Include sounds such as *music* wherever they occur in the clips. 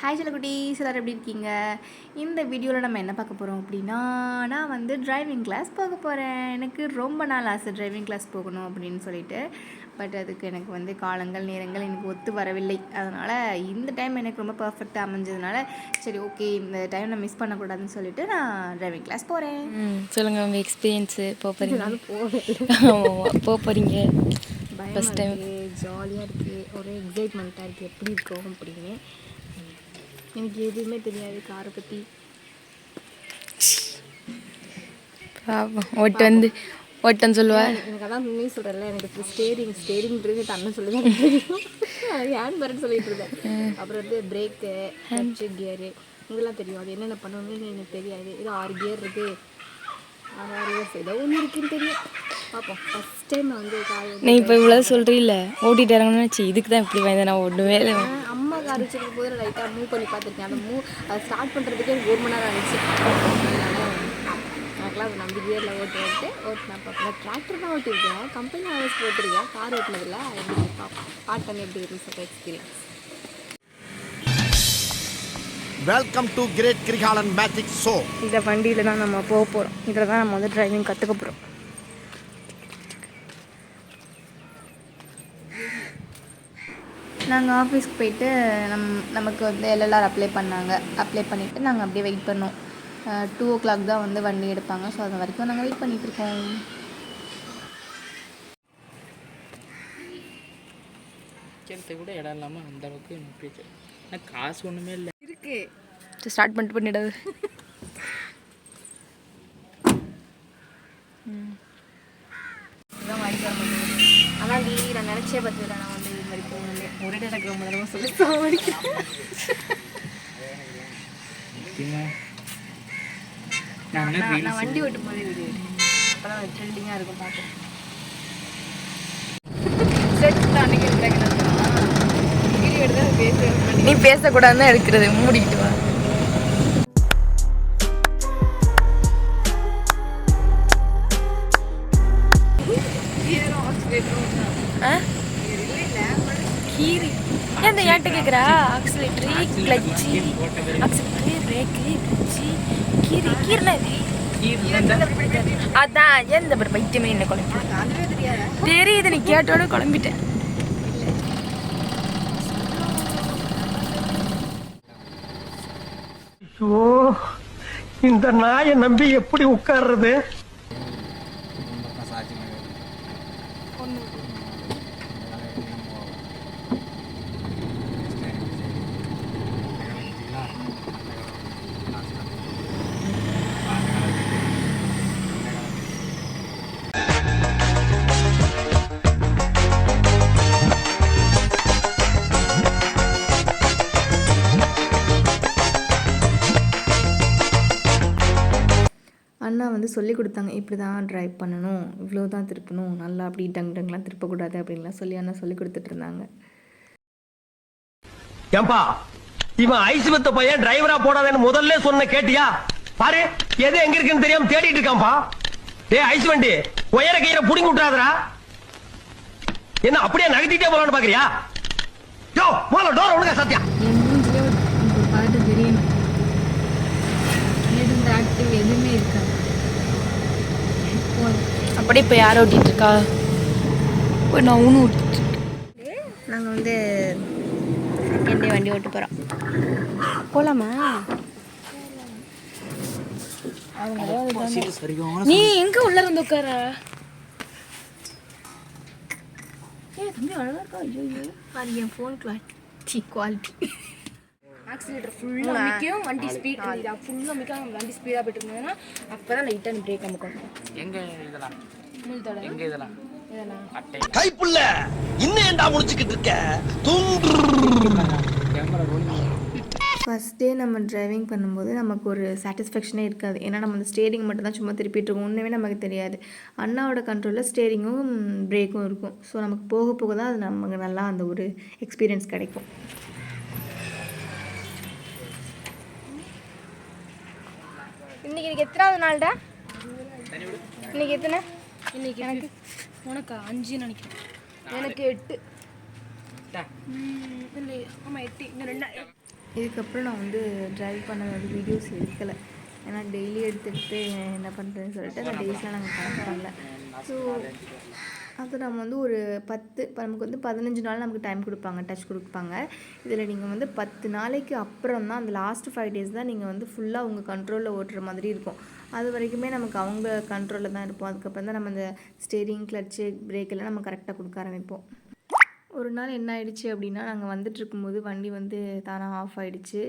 Hi செல்லக்குட்டீஸ் எல்லோரும் எப்படி இருக்கீங்க? இந்த வீடியோவில் நம்ம என்ன பார்க்க போகிறோம் அப்படின்னா நான் வந்து டிரைவிங் கிளாஸ் போக போகிறேன் எனக்கு ரொம்ப நாள் ஆசை டிரைவிங் கிளாஸ் போகணும் அப்படின்னு சொல்லிட்டு. பட் அதுக்கு எனக்கு வந்து காலங்கள் நேரங்கள் எனக்கு ஒத்து வரவில்லை. அதனால் இந்த டைம் எனக்கு ரொம்ப பர்ஃபெக்டாக அமைஞ்சதுனால சரி ஓகே இந்த டைம் நான் மிஸ் பண்ணக்கூடாதுன்னு சொல்லிட்டு நான் டிரைவிங் கிளாஸ் போகிறேன் ம் சொல்லுங்கள் உங்கள் எக்ஸ்பீரியன்ஸு போக போகிறீங்க போக போகிறீங்க time. இருக்குது ஜாலியாக இருக்குது ஒரே எக்ஸைட்மெண்ட்டாக இருக்குது எப்படி இருக்கும் அப்படின்னு. எனக்கு எதுவுமே தெரியாது காரை பற்றி பாவம். ஓட்டு வந்து ஓட்டம் சொல்லுவா. எனக்கு அதான் உண்மையை சொல்கிறேன்ல எனக்கு ஸ்டேரிங் ஸ்டேரிங்ன்றது தன்னை சொல்லி தான் ஹேண்ட் பேரன் சொல்லிட்டு இருந்தேன். அப்புறம் வந்து பிரேக்கு ஹெச்சு கியரு இதெல்லாம் தெரியும். அது என்னென்ன பண்ணணும்னு எனக்கு தெரியாது. ஏதோ ஆறு கியர் இருக்குது ஆறு ஆறு இயர்ஸ் ஏதோ ஒன்று இருக்குன்னு தெரியும். பார்ப்போம் ஃபஸ்ட் டைம் வந்து கார் நீ இப்போ இவ்வளோ சொல்கிறீல்ல ஓட்டிட்டு இறங்கணும்னு இதுக்கு தான் இப்படி வாய்ந்தேன் நான் ஒன்றுமே இல்லை கார் வச்சிருக்கும் போது நான் லைட்டாக மூவ் பண்ணி பார்த்துருக்கேன். அந்த மூவ் அதை ஸ்டார்ட் பண்ணுறதுக்கே எனக்கு ஒரு மணி நேரம் ஆனிச்சு எனக்குலாம் அது நம்பிக்கையே இல்லை ஓட்டு ஓட்டு ஓட்டினேன் பார்ப்பேன் டிராக்டர் தான் ஓட்டியிருக்கேன். கம்பெனி ஹவர்ஸ் ஓட்டிருக்கேன் கார் ஓட்டினதில்ல. எப்படி பார்ப்போம் பாட்டன் எப்படி இருக்குன்னு சொல்கிற experience welcome to great Krikalan magic show இந்த வண்டியில் தான் நம்ம போக போகிறோம் இதில் தான் நம்ம வந்து டிரைவிங் கற்றுக்க போகிறோம் நாங்கள் ஆஃபீஸ்க்கு போயிட்டு நம் நமக்கு வந்து எல்எல்ஆர் அப்ளை பண்ணாங்க. அப்ளை பண்ணிவிட்டு நாங்கள் அப்படியே வெயிட் பண்ணோம். டூ ஓ கிளாக் தான் வந்து வண்டி எடுப்பாங்க. ஸோ அது வரைக்கும் நாங்கள் வெயிட் பண்ணிட்டு இருக்கோம். வைக்கிறதுக்கு கூட இடம் இல்லாமல் அந்த அளவுக்கு ஆனால் காசு ஒன்றுமே இல்லை. இருக்குது ஸ்டார்ட் பண்ணிட்டு பண்ணிடாது. *laughs* இதான் வாங்கிட்டு ஆனால் டி நான் நினச்சே பார்த்துல நான் வந்து இது மாதிரி போகணும் ஒரே ரொம்ப நேரமாக சொல்லி சாவடிக்கிறேன் நான் வண்டி ஓட்டும் போதே வீடியோ அப்போ தான் ட்ரெண்டிங்காக இருக்கும் பார்க்க நீ பேசக்கூடாதுன்னு தான் எடுக்கிறது. மூடிக்கிட்டு வா. அதான் எந்த ஒரு பைத்தியமே என்ன குழம்பு தெரியுது நீ கேட்டோட குழம்பிட்டேன் ஐயோ இந்த நாயை நம்பி எப்படி உட்கார்றது? சொல்லி கொடுத்தாங்க இப்படி தான் ட்ரைவ் பண்ணணும் இவ்வளோ தான் திருப்பணும் நல்லா அப்படி டங் டங்லாம் திருப்பக்கூடாது அப்படின்லாம் சொல்லி அண்ணா சொல்லி கொடுத்துட்டு இருந்தாங்க ஏம்பா இவன் ஐஸ் வித்த பையன் டிரைவரா போடாதேன்னு முதல்ல சொன்ன கேட்டியா? பாரு எது எங்க இருக்குன்னு தெரியாம தேடிட்டு இருக்கான்பா டேய் ஐஸ் வண்டி உயர கயிறை புடிங்கி விட்டாதடா என்ன அப்படியே நகர்த்திட்டே போலான்னு பாக்குறியா? யோ முதல்ல டோர் ஒழுங்கா பாட்டு எந்த ஆக்டிவ் எதுவுமே இருக்காது. அப்படியே இப்போ யார் ஓட்டிட்டு இருக்கா இப்போ நான் ஒன்று ஓட்டிட்டு நாங்கள் வந்து செகண்ட் டே வண்டி ஓட்டு போகிறோம் போகலாமா சரிங்க நீ எங்க உள்ள இருந்து உட்கார? அது என் ஃபோன் குவாலிட்டி குவாலிட்டி ஆக்சிலேட்டர் ஃபுல்லாக மிக்கும் வண்டி ஸ்பீட் ஃபுல்லாக மிக்க வண்டி ஸ்பீடாக போயிட்டு இருந்ததுன்னா அப்போ தான் லைட்டாக பிரேக் அமுக்கணும் எங்கே இதெல்லாம்? எங்கே இதெல்லாம்? கைப்புள்ள இன்னும் முடிச்சுக்கிட்டு இருக்க? ஃபஸ்ட் டே நம்ம டிரைவிங் பண்ணும்போது நமக்கு ஒரு சாட்டிஸ்ஃபேக்ஷனே இருக்காது. ஏன்னா நம்ம அந்த ஸ்டேரிங் மட்டும் தான் சும்மா திருப்பிட்டு இருக்கோம். ஒன்றுமே நமக்கு தெரியாது. அண்ணாவோட கண்ட்ரோலில் ஸ்டேரிங்கும் பிரேக்கும் இருக்கும். ஸோ நமக்கு போக போக தான் அது நமக்கு நல்லா அந்த ஒரு எக்ஸ்பீரியன்ஸ் கிடைக்கும். இன்னைக்கு எனக்கு எத்தனாவது நாள்டா? இன்னைக்கு எத்தனை? இன்னைக்கு எனக்கு உனக்கு அஞ்சு நினைக்கிறேன். எனக்கு எட்டு. இல்லை. ஆமாம் எட்டு. இன்னும் ரெண்டா இதுக்கப்புறம் நான் வந்து டிரைவ் பண்ண வீடியோஸ் எடுக்கலை. ஏன்னா டெய்லி எடுத்துக்கிட்டு என்ன பண்ணுறதுன்னு சொல்லிட்டு அந்த டேஸ்லாம் நாங்கள் கனெக்ட் பண்ணல. ஸோ அது நம்ம வந்து ஒரு பத்து இப்போ நமக்கு வந்து பதினஞ்சு நாள் நமக்கு டைம் கொடுப்பாங்க டச் கொடுப்பாங்க. இதில் நீங்கள் வந்து பத்து நாளைக்கு அப்புறம் தான் அந்த லாஸ்ட் ஃபைவ் டேஸ் தான் நீங்கள் வந்து ஃபுல்லாக உங்கள் கண்ட்ரோலில் ஓட்டுற மாதிரி இருக்கும். அது வரைக்குமே நமக்கு அவங்க கண்ட்ரோலில் தான் இருப்போம். அதுக்கப்புறம் தான் நம்ம இந்த ஸ்டேரிங் கிளச்சு பிரேக் எல்லாம் நம்ம கரெக்டாக கொடுக்க ஆரம்பிப்போம். ஒரு நாள் என்ன ஆயிடுச்சு அப்படின்னா நாங்கள் வந்துட்டு இருக்கும்போது வண்டி வந்து தானாக ஆஃப் ஆயிடுச்சு.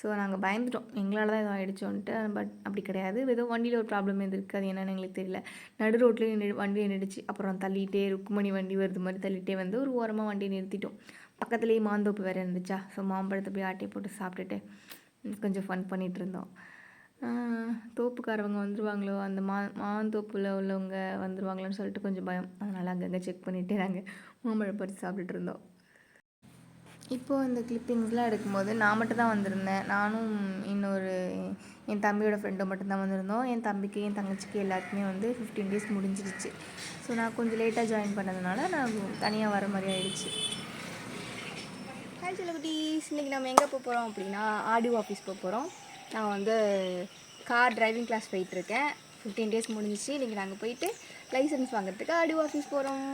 ஸோ நாங்கள் பயந்துட்டோம். எங்களால் தான் எதுவும் ஆகிடுச்சோன்ட்டு பட் அப்படி கிடையாது. ஏதோ வண்டியில் ஒரு ப்ராப்ளம் எது அது என்னென்னு எங்களுக்கு தெரியல. நடு ரோட்லேயே நின்று வண்டி நின்றுச்சு அப்புறம் தள்ளிகிட்டே ருக்குமணி வண்டி வருது மாதிரி தள்ளிட்டே வந்து ஒரு ஓரமாக வண்டியை நிறுத்திட்டோம். பக்கத்துலேயே மாந்தோப்பு வேறு இருந்துச்சா? ஸோ மாம்பழத்தை போய் ஆட்டி போட்டு சாப்பிட்டுட்டு கொஞ்சம் ஃபன் பண்ணிகிட்டு இருந்தோம். தோப்புக்காரவங்க வந்துடுவாங்களோ அந்த மா மாந்தோப்பில் உள்ளவங்க வந்துடுவாங்களோன்னு சொல்லிட்டு கொஞ்சம் பயம். அதனால் அங்கங்கே செக் பண்ணிவிட்டு நாங்கள் மாம்பழம் பறித்து சாப்பிட்டுட்டு இருந்தோம். இப்போது இந்த கிளிப்பிங்ஸ்லாம் எடுக்கும்போது நான் மட்டும் தான் வந்திருந்தேன். நானும் இன்னொரு என் தம்பியோட ஃப்ரெண்டும் மட்டும்தான் வந்திருந்தோம். என் தம்பிக்கு என் தங்கச்சிக்கு எல்லாருக்குமே வந்து ஃபிஃப்டீன் டேஸ் முடிஞ்சிருச்சு. ஸோ நான் கொஞ்சம் லேட்டாக ஜாயின் பண்ணதுனால நான் தனியாக வர மாதிரி ஆயிடுச்சு. ஹாய் இன்றைக்கி நம்ம எங்கே போக போகிறோம் அப்படின்னா ஆடியோ ஆஃபீஸ் போக போகிறோம் நான் வந்து கார் டிரைவிங் கிளாஸ் போயிட்டுருக்கேன் ஃபிஃப்டீன் டேஸ் முடிஞ்சிச்சு. இன்றைக்கி நாங்கள் போயிட்டு லைசன்ஸ் வாங்குறதுக்கு ஆடியோ ஆஃபீஸ் போகிறோம்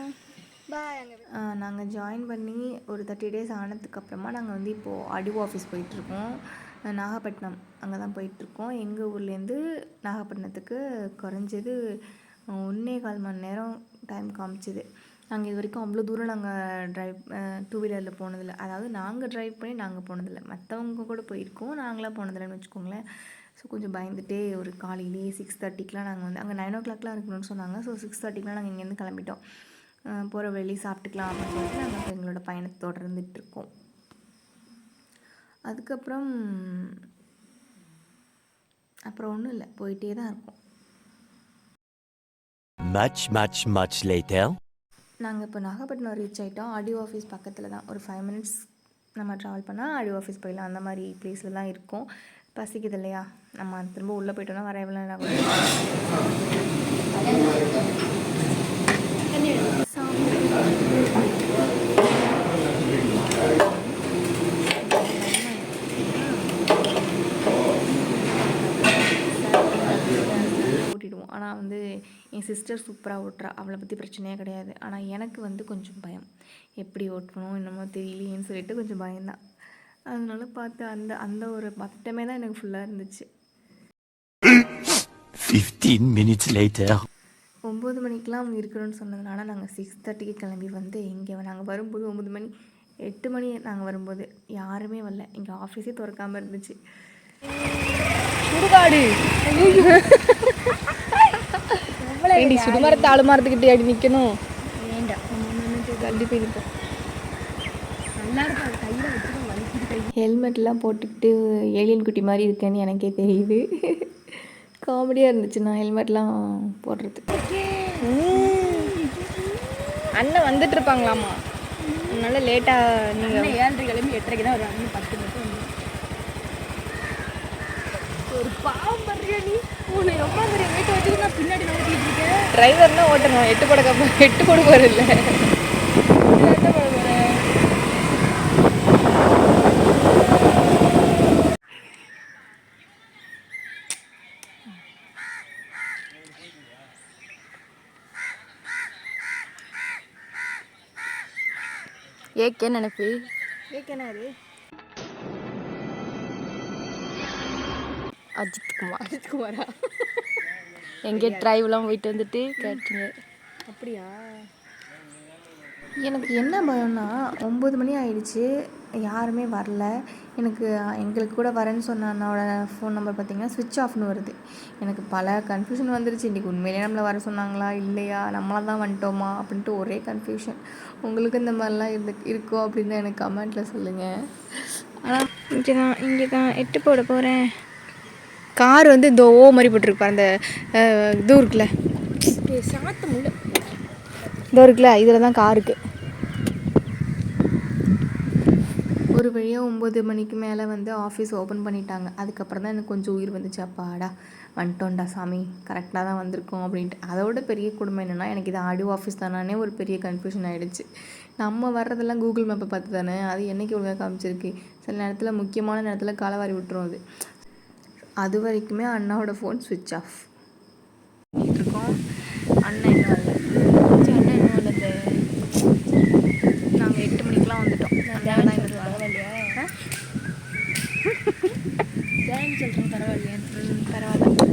நாங்கள் ஜாயின் பண்ணி ஒரு தேர்ட்டி டேஸ் ஆனதுக்கப்புறமா நாங்கள் வந்து இப்போது ஆடியோ ஆஃபீஸ் போயிட்டுருக்கோம். நாகப்பட்டினம் அங்கே தான் போயிட்டுருக்கோம். எங்கள் ஊர்லேருந்து நாகப்பட்டினத்துக்கு குறைஞ்சது ஒன்றே கால் மணி நேரம் டைம் காமிச்சிது. நாங்கள் இது வரைக்கும் அவ்வளோ தூரம் நாங்கள் ட்ரைவ் டூ வீலரில் போனதில்லை. அதாவது நாங்கள் ட்ரைவ் பண்ணி நாங்கள் போனதில்லை. மற்றவங்க கூட போயிருக்கோம். நாங்களாம் போனதில்லைன்னு வச்சுக்கோங்களேன். ஸோ கொஞ்சம் பயந்துட்டே ஒரு காலையிலேயே சிக்ஸ் தேர்ட்டிக்கெலாம் நாங்கள் வந்து அங்கே நைன் ஓ கிளாக்லாம் இருக்கணும்னு சொன்னாங்க. ஸோ சிக்ஸ் தேர்ட்டிக்கெலாம் நாங்கள் இங்கேருந்து கிளம்பிட்டோம். போகிற வழி சாப்பிட்டுக்கலாம் அப்படின்னு சொல்லிட்டு நாங்கள் இப்போ எங்களோட பயணத்தை தொடர்ந்துட்டு இருக்கோம் அதுக்கப்புறம் அப்புறம் ஒன்றும் இல்லை போயிட்டே தான் இருக்கோம். Much, much, much later. நாங்கள் இப்போ நாகப்பட்டினம் ரீச் ஆகிட்டோம் ஆடியோ ஆஃபீஸ் பக்கத்தில் தான். ஒரு ஃபைவ் மினிட்ஸ் நம்ம ட்ராவல் பண்ணால் ஆடியோ ஆஃபீஸ் போயிடலாம். அந்த மாதிரி பிளேஸில் தான் இருக்கும். பசிக்குது இல்லையா? நம்ம திரும்ப உள்ளே போயிட்டோம்னா வர எவ்வளோ நேரம்? ஓட்டிடுவோம் ஆனால் வந்து என் சிஸ்டர் சூப்பராக ஓட்டுறா. அவளை பற்றி பிரச்சனையே கிடையாது. ஆனால் எனக்கு வந்து கொஞ்சம் பயம். எப்படி ஓட்டணும் என்னமோ தெரியலையேன்னு சொல்லிட்டு கொஞ்சம் பயம்தான். அதனால பார்த்து அந்த அந்த ஒரு பதட்டமே தான் எனக்கு ஃபுல்லாக இருந்துச்சு. ஃபிஃப்டீன் மினிட்ஸ் லேட்டர் ஒம்பது மணிக்கெலாம் இருக்கணும்னு சொன்னதுனால நாங்கள் சிக்ஸ் தேர்ட்டிக்கு கிளம்பி வந்து இங்கே நாங்கள் வரும்போது ஒம்பது மணி எட்டு மணி நாங்கள் வரும்போது யாருமே வரல. இங்கே ஆஃபீஸே திறக்காமல் இருந்துச்சு. சுடுகாடு. ஏண்டி சுடுமரத்தை ஆளுமரத்துக்கிட்டே அடி நிற்கணும் கண்டிப்பாக இருப்போம் ஹெல்மெட்லாம் போட்டுக்கிட்டு ஏலியன் குட்டி மாதிரி இருக்கேன்னு எனக்கே தெரியுது. காமெடியாக இருந்துச்சு நான் ஹெல்மெட்லாம் போடுறது. அண்ணன் வந்துட்டு இருப்பாங்களாமா அதனால லேட்டாக நீங்கள் ஏழரை கிளம்பி எட்டரைக்கு தான் வருவாங்க பத்து மட்டும் ஒரு பாவம் பண்ணுறியா நீ? உன்னை எவ்வளோ பெரிய வீட்டை வச்சுட்டு நான் பின்னாடி நடத்திட்டு இருக்கேன். டிரைவர்னா ஓட்டணும். எட்டு போட எட்டு போட போகிற இல்லை என்ன போட போகிறேன் ஏக்கே நினைப்பு. ஏக்கனாரு அஜித் குமார். அஜித் குமாரா? எங்கே டிரைவ்லாம் போயிட்டு வந்துட்டு கேட்டுங்க. அப்படியா? எனக்கு என்ன பயம்னா ஒம்பது மணி ஆயிடுச்சு யாருமே வரல. எனக்கு எங்களுக்கு கூட வரேன்னு சொன்ன அண்ணாவோட ஃபோன் நம்பர் பார்த்தீங்கன்னா ஸ்விட்ச் ஆஃப்னு வருது. எனக்கு பல கன்ஃபியூஷன் வந்துருச்சு. இன்றைக்கி உண்மையிலேயே நம்மளை வர சொன்னாங்களா இல்லையா? நம்மளாக தான் வந்துட்டோமா அப்படின்ட்டு ஒரே கன்ஃபியூஷன் உங்களுக்கு இந்த மாதிரிலாம் இருந்து இருக்கோ அப்படின்னு எனக்கு கமெண்ட்டில் சொல்லுங்கள் ஆனால் இங்கே தான் இங்கே தான் எட்டு போட போகிறேன் கார் வந்து இந்த ஓ மாதிரி போட்டிருப்பார் அந்த இது இருக்குல்ல. சாத்த முள்ள. இதோ இருக்குல்ல இதில் தான் காருக்கு ஒரு வழியாக ஒம்பது மணிக்கு மேலே வந்து ஆஃபீஸ் ஓப்பன் பண்ணிட்டாங்க. அதுக்கப்புறம் தான் எனக்கு கொஞ்சம் உயிர் வந்துச்சு. அப்பாடா. வந்துட்டோம்டா சாமி. கரெக்டாக தான் வந்திருக்கோம் அப்படின்ட்டு. அதோட பெரிய கொடுமை என்னென்னா எனக்கு இது ஆடியோ ஆஃபீஸ் தானே ஒரு பெரிய கன்ஃபியூஷன் ஆகிடுச்சு நம்ம வர்றதெல்லாம் கூகுள் மேப்பை பார்த்து தானே? அது என்னைக்கு ஒழுங்காக காமிச்சிருக்கு? சில நேரத்தில் முக்கியமான நேரத்தில் காலவாரி விட்டுரும் அது. அது வரைக்குமே அண்ணாவோட ஃபோன் சுவிட்ச் ஆஃப் இருக்கோம்? அண்ணன் வரல. சரி, அண்ணன் வரல நாங்கள் எட்டு மணிக்கெலாம் வந்துட்டோம். பரவாயில்லையா. *laughs* பரவாயில்ல.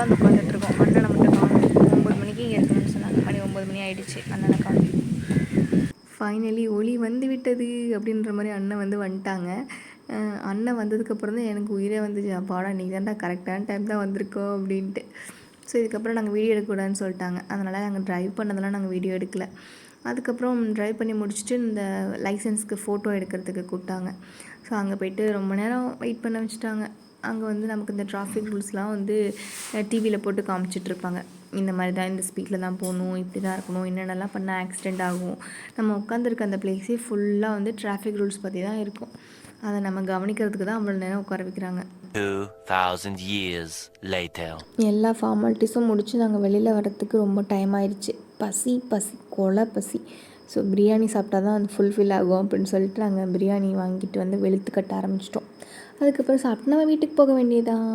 நாங்கள் வந்து உட்காந்துட்ருக்கோம் அண்ணனை மட்டும் காணும். ஒம்பது மணிக்கு இங்கே இருக்கணும்னு சொன்னாங்க. மணி ஒம்பது மணி ஆகிடுச்சு அண்ணனை காணும். ஃபைனலி ஒளி வந்து விட்டது அப்படின்ற மாதிரி அண்ணன் வந்து வந்துட்டாங்க. அண்ணன் வந்ததுக்கப்புறம் தான் எனக்கு உயிரே வந்துச்சு. அப்பாடா இன்றைக்கி தான்டா கரெக்டான டைம் தான் வந்திருக்கோம் அப்படின்ட்டு. ஸோ இதுக்கப்புறம் நாங்கள் வீடியோ எடுக்கக்கூடாதுன்னு சொல்லிட்டாங்க. அதனால் நாங்கள் ட்ரைவ் பண்ணதெல்லாம் நாங்கள் வீடியோ எடுக்கல. அதுக்கப்புறம் ட்ரைவ் பண்ணி முடிச்சுட்டு இந்த லைசன்ஸ்க்கு ஃபோட்டோ எடுக்கிறதுக்கு கூப்பிட்டாங்க. ஸோ அங்கே போயிட்டு ரொம்ப நேரம் வெயிட் பண்ண வச்சுட்டாங்க. அங்கே வந்து நமக்கு இந்த டிராஃபிக் ரூல்ஸ்லாம் வந்து டிவியில் போட்டு காமிச்சிட்டு இருப்பாங்க இந்த மாதிரி தான் இந்த ஸ்பீடில் தான் போகணும் இப்படி தான் இருக்கணும் என்னென்னலாம் பண்ணால் ஆக்சிடெண்ட் ஆகும். நம்ம உட்காந்துருக்க அந்த பிளேஸே ஃபுல்லாக வந்து டிராஃபிக் ரூல்ஸ் பற்றி தான் இருக்கும். அதை நம்ம கவனிக்கிறதுக்கு தான் அவ்வளோ நேரம் உட்கார வைக்கிறாங்க. 2000 years later. எல்லா ஃபார்மாலிட்டிஸும் முடித்து நாங்கள் வெளியில் வரத்துக்கு ரொம்ப டைம் ஆயிடுச்சு பசி பசி கொலை பசி. ஸோ பிரியாணி சாப்பிட்டா தான் அது ஃபுல்ஃபில் ஆகும் அப்படின்னு சொல்லிட்டு நாங்கள் பிரியாணி வாங்கிட்டு வந்து வெளுத்து கட்ட ஆரம்பிச்சிட்டோம். அதுக்கப்புறம் சாப்பிட்டு நம்ம வீட்டுக்கு போக வேண்டியதான்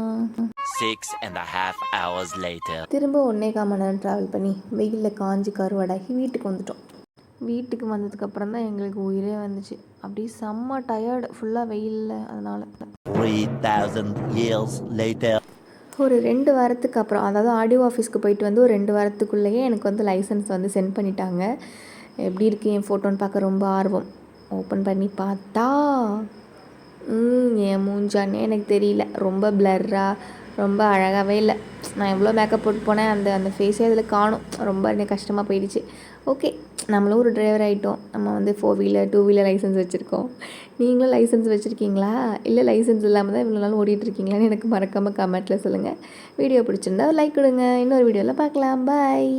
and a half hours later. திரும்ப ஒன்றே கால் மணி நேரம் ட்ராவல் பண்ணி வெயிலில் காஞ்சி கருவாடாகி வீட்டுக்கு வந்துட்டோம். வீட்டுக்கு வந்ததுக்கப்புறம் தான் எங்களுக்கு உயிரே வந்துச்சு. அப்படியே செம்ம டயர்டு ஃபுல்லாக வெயிலில் அதனால். 3000 years later. ஒரு ரெண்டு வாரத்துக்கு அப்புறம் அதாவது ஆடியோ ஆஃபீஸ்க்கு போயிட்டு வந்து ஒரு ரெண்டு வாரத்துக்குள்ளேயே எனக்கு வந்து லைசன்ஸ் வந்து சென்ட் பண்ணிட்டாங்க. எப்படி இருக்கு என் ஃபோட்டோன்னு பார்க்க ரொம்ப ஆர்வம். ஓப்பன் பண்ணி பார்த்தா என் மூஞ்சானே எனக்கு தெரியல. ரொம்ப பிளர்ராக ரொம்ப அழகாகவே இல்லை. நான் எவ்வளோ மேக்கப் போட்டு போனேன் அந்த அந்த ஃபேஸே அதில் காணும். ரொம்ப எனக்கு கஷ்டமாக போயிடுச்சு. ஓகே நம்மளும் ஒரு டிரைவர் ஆகிட்டோம் நம்ம வந்து four wheeler two wheeler license வச்சுருக்கோம். நீங்களும் லைசன்ஸ் வச்சுருக்கீங்களா? இல்லை லைசன்ஸ் இல்லாமல் தான் இவ்வளோ நாள் ஓடிட்டுருக்கீங்களான்னு எனக்கு மறக்காமல் கமெண்ட்டில் சொல்லுங்கள் வீடியோ பிடிச்சிருந்தா லைக் கொடுங்க. இன்னொரு வீடியோவில் பார்க்கலாம். பாய்